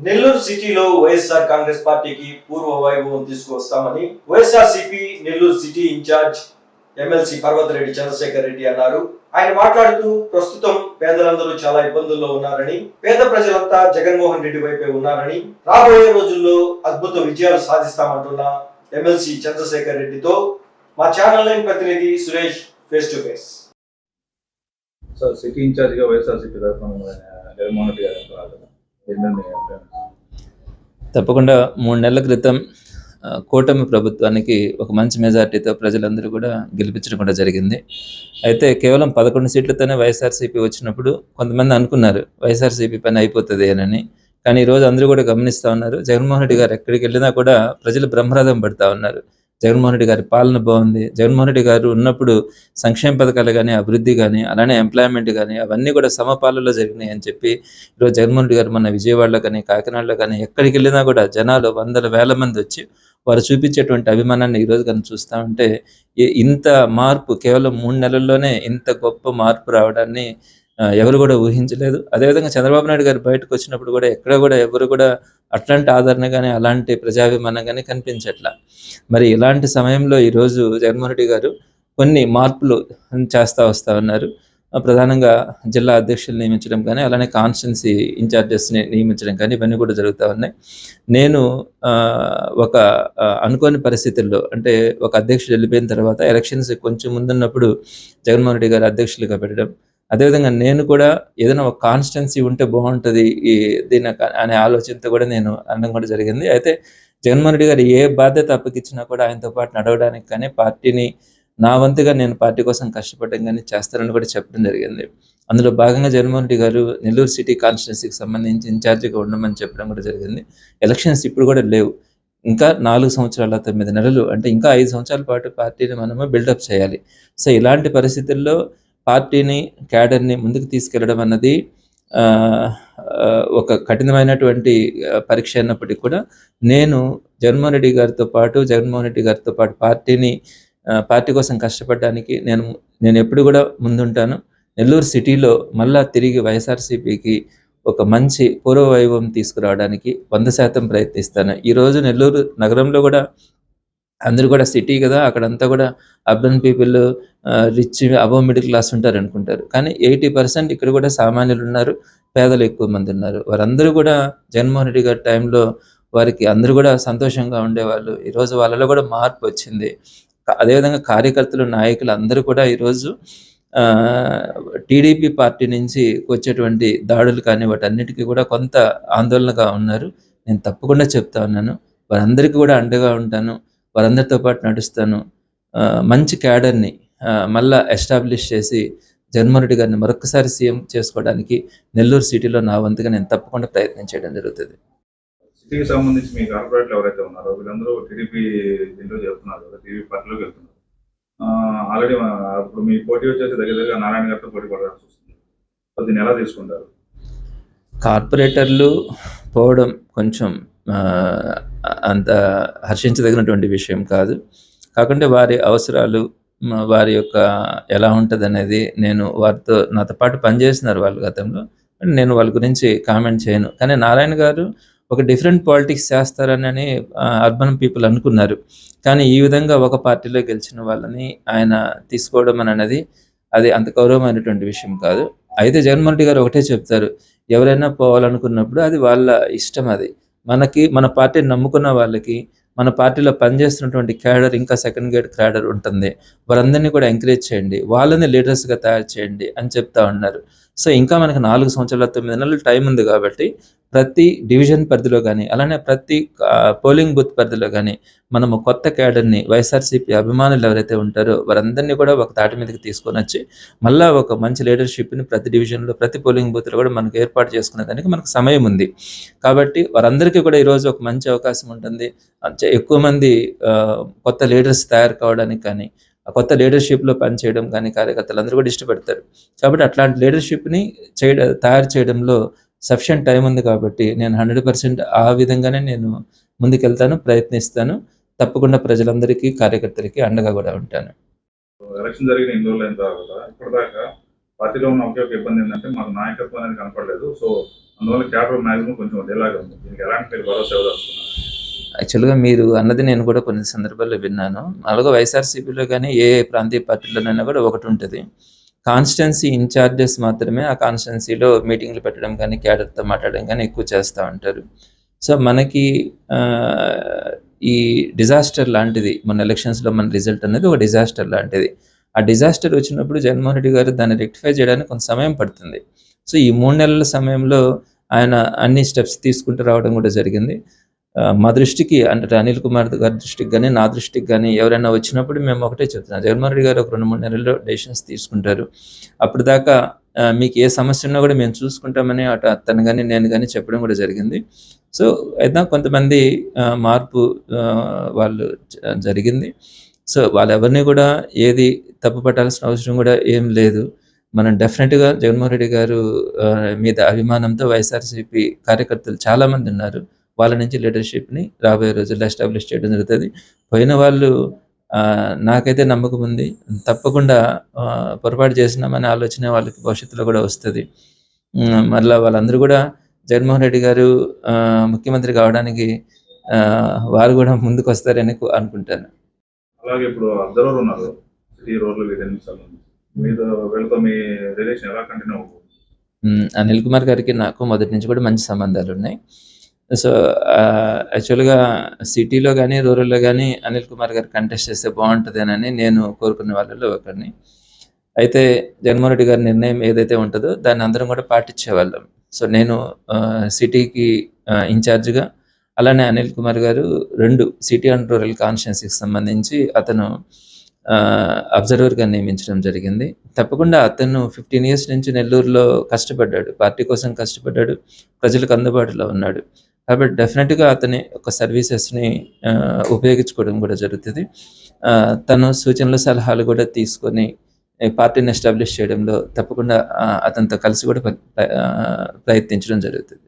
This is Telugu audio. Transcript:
నెల్లూరు సిటీలో వైఎస్ఆర్ కాంగ్రెస్ పార్టీకి పూర్వ వైభవం తీసుకువస్తామని YSR CP Nellore city in-charge MLC Parvathareddy Chandrasekhar Reddy అన్నారు. ఆయన మాట్లాడుతూ ప్రస్తుతం పేదలందరూ చాలా ఇబ్బందుల్లో ఉన్నారని పేద ప్రజలంతా జగన్మోహన్ రెడ్డి వైపే ఉన్నారని రాబోయే రోజుల్లో అద్భుత విజయాలు సాధిస్తామంటున్న ఎమ్మెల్సీ చంద్రశేఖర్ రెడ్డితో మా ఛానల్ లైన్ ప్రతినిధి Suresh face to face. Sir city ఇన్ఛార్జ్గా వైఎస్ఆర్సీపీ తరఫున జగన్మోహన్ రెడ్డి గారు తప్పకుండా మూడు నెలల క్రితం కూటమి ప్రభుత్వానికి ఒక మంచి మెజార్టీతో ప్రజలందరూ కూడా గెలిపించడం కూడా జరిగింది. అయితే కేవలం పదకొండు సీట్లతోనే వైఎస్ఆర్సీపీ వచ్చినప్పుడు కొంతమంది అనుకున్నారు వైఎస్ఆర్సీపీ పని అయిపోతుంది అని కానీ ఈరోజు అందరూ కూడా గమనిస్తూ ఉన్నారు జగన్మోహన్ రెడ్డి గారు ఎక్కడికి వెళ్ళినా కూడా ప్రజలు బ్రహ్మరథం పడుతూ ఉన్నారు. జగన్మోహన్ రెడ్డి గారి పాలన బాగుంది. జగన్మోహన్ రెడ్డి గారు ఉన్నప్పుడు సంక్షేమ పథకాలు కానీ అభివృద్ధి కానీ అలానే ఎంప్లాయ్మెంట్ కానీ అవన్నీ కూడా సమపాలలో జరిగినాయి అని చెప్పి ఈరోజు జగన్మోహన్ రెడ్డి గారు మన విజయవాడలో కానీ కాకినాడలో కానీ ఎక్కడికి వెళ్ళినా కూడా జనాలు వందల వేల మంది వచ్చి వారు చూపించేటువంటి అభిమానాన్ని ఈరోజు కానీ చూస్తూ ఉంటే ఇంత మార్పు కేవలం మూడు నెలల్లోనే ఇంత గొప్ప మార్పు రావడాన్ని ఎవరు కూడా ఊహించలేదు. అదేవిధంగా చంద్రబాబు నాయుడు గారు బయటకు వచ్చినప్పుడు కూడా ఎక్కడ కూడా ఎవరు కూడా అట్లాంటి ఆదరణ కానీ అలాంటి ప్రజాభిమానం కానీ కనిపించట్లా. మరి ఇలాంటి సమయంలో ఈరోజు జగన్మోహన్ రెడ్డి గారు కొన్ని మార్పులు చేస్తూ వస్తూ ఉన్నారు. ప్రధానంగా జిల్లా అధ్యక్షులు నియమించడం కానీ అలానే కాన్స్టిట్యున్సీ ఇన్ఛార్జెస్ని నియమించడం కానీ ఇవన్నీ కూడా జరుగుతూ ఉన్నాయి. నేను ఒక అనుకోని పరిస్థితుల్లో అంటే ఒక అధ్యక్షుడు వెళ్ళిపోయిన తర్వాత ఎలక్షన్స్ కొంచెం ముందున్నప్పుడు జగన్మోహన్ రెడ్డి గారు అధ్యక్షులుగా పెట్టడం అదేవిధంగా నేను కూడా ఏదైనా ఒక కాన్స్టెన్సీ ఉంటే బాగుంటుంది ఈ దీని అనే ఆలోచనతో కూడా నేను అనడం కూడా జరిగింది. అయితే జగన్మోహన్ రెడ్డి గారు ఏ బాధ్యత అప్పగించినా కూడా ఆయనతో పాటు నడవడానికి కానీ పార్టీని నా వంతుగా నేను పార్టీ కోసం కష్టపడడం కానీ చేస్తానని కూడా చెప్పడం జరిగింది. అందులో భాగంగా జగన్మోహన్ రెడ్డి గారు నెల్లూరు సిటీ కాన్స్టిట్యున్సీకి సంబంధించి ఇన్ఛార్జిగా ఉండమని చెప్పడం కూడా జరిగింది. ఎలక్షన్స్ ఇప్పుడు కూడా లేవు. ఇంకా నాలుగు సంవత్సరాల తొమ్మిది నెలలు అంటే ఇంకా ఐదు సంవత్సరాల పాటు పార్టీని మనము బిల్డప్ చేయాలి. సో ఇలాంటి పరిస్థితుల్లో పార్టీని క్యాడర్ని ముందుకు తీసుకెళ్ళడం అన్నది ఒక కఠినమైనటువంటి పరీక్ష అయినప్పటికీ కూడా నేను జగన్మోహన్ రెడ్డి గారితో పాటు జగన్మోహన్ రెడ్డి గారితో పాటు పార్టీని పార్టీ కోసం కష్టపడడానికి నేను నేను ఎప్పుడు కూడా ముందుంటాను. నెల్లూరు సిటీలో మళ్ళా తిరిగి వైఎస్ఆర్సీపీకి ఒక మంచి పూర్వ వైభవం తీసుకురావడానికి వంద శాతం ప్రయత్నిస్తాను. ఈరోజు నెల్లూరు నగరంలో కూడా అందరూ కూడా సిటీ కదా అక్కడంతా కూడా urban people rich above middle class ఉంటారు అనుకుంటారు. కానీ ఎయిటీ పర్సెంట్ ఇక్కడ కూడా సామాన్యులు ఉన్నారు పేదలు ఎక్కువ మంది ఉన్నారు. వారందరూ కూడా జగన్మోహన్ రెడ్డి గారి టైంలో వారికి అందరూ కూడా సంతోషంగా ఉండేవాళ్ళు. ఈరోజు వాళ్ళలో కూడా మార్పు వచ్చింది. అదేవిధంగా కార్యకర్తలు నాయకులు అందరూ కూడా ఈరోజు టీడీపీ పార్టీ నుంచి వచ్చేటువంటి దాడులు కానీ వాటన్నిటికీ కూడా కొంత ఆందోళనగా ఉన్నారు. నేను తప్పకుండా చెప్తా ఉన్నాను. వారందరికీ కూడా అండగా ఉంటాను. వారందరితో పాటు నడుస్తాను. మంచి క్యాడర్ని మళ్ళా ఎస్టాబ్లిష్ చేసి జగన్మోహన్ గారిని మరొకసారి సీఎం చేసుకోవడానికి నెల్లూరు సిటీలో నా వంతుగా నేను తప్పకుండా ప్రయత్నం చేయడం జరుగుతుంది. సిటీకి సంబంధించి మీ కార్పొరేట్లు ఎవరైతే ఉన్నారో వీళ్ళందరూ టీడీపీ దీంట్లో చేస్తున్నారు కదా టీడీపీ పార్టీలోకి వెళ్తున్నారు. ఆల్రెడీ ఇప్పుడు మీ పోటీ వచ్చేసి దగ్గర దగ్గర నారాయణ గారితో పోటీ పడాల్సి వస్తుంది. సో దీన్ని ఎలా తీసుకుంటారు? కార్పొరేటర్లు పోవడం కొంచెం అంత హర్షించదగినటువంటి విషయం కాదు. కాకుంటే వారి అవసరాలు వారి యొక్క ఎలా ఉంటుంది అనేది నేను వారితో నాతో పాటు పనిచేస్తున్నారు వాళ్ళు గతంలో. నేను వాళ్ళ గురించి కామెంట్ చేయను. కానీ నారాయణ గారు ఒక డిఫరెంట్ పాలిటిక్స్ చేస్తారని అర్బన్ పీపుల్ అనుకున్నారు. కానీ ఈ విధంగా ఒక పార్టీలో గెలిచిన వాళ్ళని ఆయన తీసుకోవడం అని అనేది అది అంత గౌరవమైనటువంటి విషయం కాదు. అయితే జగన్మోహన్ రెడ్డి గారు ఒకటే చెప్తారు. ఎవరైనా పోవాలనుకున్నప్పుడు అది వాళ్ళ ఇష్టం అది. మనకి మన పార్టీని నమ్ముకున్న వాళ్ళకి మన పార్టీలో పనిచేస్తున్నటువంటి క్యాడర్ ఇంకా సెకండ్ గ్రేడ్ క్యాడర్ ఉంటుంది. వారందరినీ కూడా ఎంకరేజ్ చేయండి. వాళ్ళని లీడర్స్గా తయారు చేయండి అని చెప్తా ఉన్నారు. సో ఇంకా మనకి నాలుగు సంవత్సరాల తొమ్మిది నెలలు టైం ఉంది కాబట్టి ప్రతి డివిజన్ పరిధిలో కానీ అలానే ప్రతి పోలింగ్ బూత్ పరిధిలో కానీ మనము కొత్త క్యాడర్ని వైఎస్ఆర్సీపీ అభిమానులు ఎవరైతే ఉంటారో వారందరినీ కూడా ఒక తాటి మీదకి తీసుకొని వచ్చి మళ్ళీ ఒక మంచి లీడర్షిప్ని ప్రతి డివిజన్లో ప్రతి పోలింగ్ బూత్లో కూడా మనకు ఏర్పాటు చేసుకునే దానికి మనకు సమయం ఉంది. కాబట్టి వారందరికీ కూడా ఈరోజు ఒక మంచి అవకాశం ఉంటుంది. ఎక్కువ మంది కొత్త లీడర్స్ తయారు కావడానికి కానీ కొత్త లీడర్షిప్లో పనిచేయడం కానీ కార్యకర్తలు అందరూ కూడా ఇష్టపడతారు. కాబట్టి అట్లాంటి లీడర్షిప్ని చేయడం తయారు చేయడంలో సఫిషియంట్ టైం ఉంది కాబట్టి నేను హండ్రెడ్ పర్సెంట్ ఆ విధంగానే నేను ముందుకెళ్తాను ప్రయత్నిస్తాను. తప్పకుండా ప్రజలందరికీ కార్యకర్తలకి అండగా కూడా ఉంటాను. ఎలక్షన్ జరిగిన ఇన్ని రోజులు అయిన తర్వాత ఇప్పటిదాకా పార్టీలో ఉన్న ఒకే ఒక ఇబ్బంది ఏంటంటే మాకు నాయకత్వం అనేది కనపడలేదు. సో అందువల్ల క్యాడర్ మాక్సిమం కొంచెం ఒకేలాగా ఉంది. దీనికి ఎలాంటి మీరు భరోసా ఇవ్వదలుచుకున్నారు యాక్చువల్గా మీరు అన్నది నేను కూడా కొన్ని సందర్భాల్లో విన్నాను. అలాగే వైఎస్ఆర్సీపీలో కానీ ఏ ప్రాంతీయ పార్టీలోనైనా కూడా ఒకటి ఉంటుంది. కాన్స్టెన్సీ ఇన్ఛార్జెస్ మాత్రమే ఆ కాన్స్టెన్సీలో మీటింగ్లు పెట్టడం కానీ క్యాడర్తో మాట్లాడడం కానీ ఎక్కువ చేస్తూ ఉంటారు. సో మనకి ఈ డిజాస్టర్ లాంటిది మన ఎలక్షన్స్లో మన రిజల్ట్ అనేది ఒక డిజాస్టర్ లాంటిది. ఆ డిజాస్టర్ వచ్చినప్పుడు జగన్మోహన్ రెడ్డి గారు దాన్ని రెక్టిఫై చేయడానికి కొంత సమయం పడుతుంది. సో ఈ మూడు నెలల సమయంలో ఆయన అన్ని స్టెప్స్ తీసుకుంటూ రావడం కూడా జరిగింది. మా దృష్టికి అంటే అనిల్ కుమార్ గారి దృష్టికి కానీ నా దృష్టికి కానీ ఎవరైనా వచ్చినప్పుడు మేము ఒకటే చెప్తున్నాం. జగన్మోహన్ రెడ్డి గారు ఒక రెండు మూడు నెలల్లో డెసిషన్స్ తీసుకుంటారు. అప్పుడు దాకా మీకు ఏ సమస్య ఉన్నా కూడా మేము చూసుకుంటామని అటు అతను కానీ నేను కానీ చెప్పడం కూడా జరిగింది. సో అయితే కొంతమంది మార్పు వాళ్ళు జరిగింది. సో వాళ్ళెవరిని కూడా ఏది తప్పు పట్టాల్సిన అవసరం కూడా ఏం లేదు. మనం డెఫినెట్గా జగన్మోహన్ రెడ్డి గారు మీద అభిమానంతో వైఎస్ఆర్సీపీ కార్యకర్తలు చాలామంది ఉన్నారు. వాళ్ళ నుంచి లీడర్షిప్ని రాబోయే రోజుల్లో ఎస్టాబ్లిష్ చేయడం జరుగుతుంది. పోయిన వాళ్ళు నాకైతే నమ్మకం ఉంది. తప్పకుండా పొరపాటు చేసినామనే ఆలోచన వాళ్ళకి భవిష్యత్తులో కూడా వస్తుంది. మళ్ళా వాళ్ళందరూ కూడా జగన్మోహన్ రెడ్డి గారు ముఖ్యమంత్రి కావడానికి వారు కూడా ముందుకు వస్తారని అనుకుంటాను. అలాగే ఇప్పుడు అబ్జర్వర్ ఉన్నారు. రోడ్లు వీటి నిమిషాలు మీతో వీళ్ళతో మీ రిలేషన్ ఎలా కంటిన్యూ. అనిల్ కుమార్ గారికి నాకు మొదటి నుంచి కూడా మంచి సంబంధాలు ఉన్నాయి సో యాక్చువల్గా సిటీలో కానీ రూరల్లో కానీ అనిల్ కుమార్ గారు కంటెస్ట్ చేస్తే బాగుంటుందేనని నేను కోరుకునే వాళ్ళలో ఒకరిని. అయితే జగన్మోహన్ రెడ్డి గారి నిర్ణయం ఏదైతే ఉంటుందో దాన్ని అందరం కూడా పాటించేవాళ్ళం సో నేను సిటీకి ఇన్ఛార్జ్గా అలానే అనిల్ కుమార్ గారు రెండు సిటీ అండ్ రూరల్ కాన్స్టిట్యున్సీకి సంబంధించి అతను అబ్జర్వర్గా నియమించడం జరిగింది. తప్పకుండా అతను ఫిఫ్టీన్ ఇయర్స్ నుంచి నెల్లూరులో కష్టపడ్డాడు. పార్టీ కోసం కష్టపడ్డాడు. ప్రజలకు అందుబాటులో ఉన్నాడు. కాబట్టి డెఫినెట్గా అతని ఒక సర్వీసెస్ని ఉపయోగించుకోవడం కూడా జరుగుతుంది. తను సూచనలు సలహాలు కూడా తీసుకొని పార్టీని ఎస్టాబ్లిష్ చేయడంలో తప్పకుండా అతనితో కలిసి కూడా ప్రయత్నించడం జరుగుతుంది.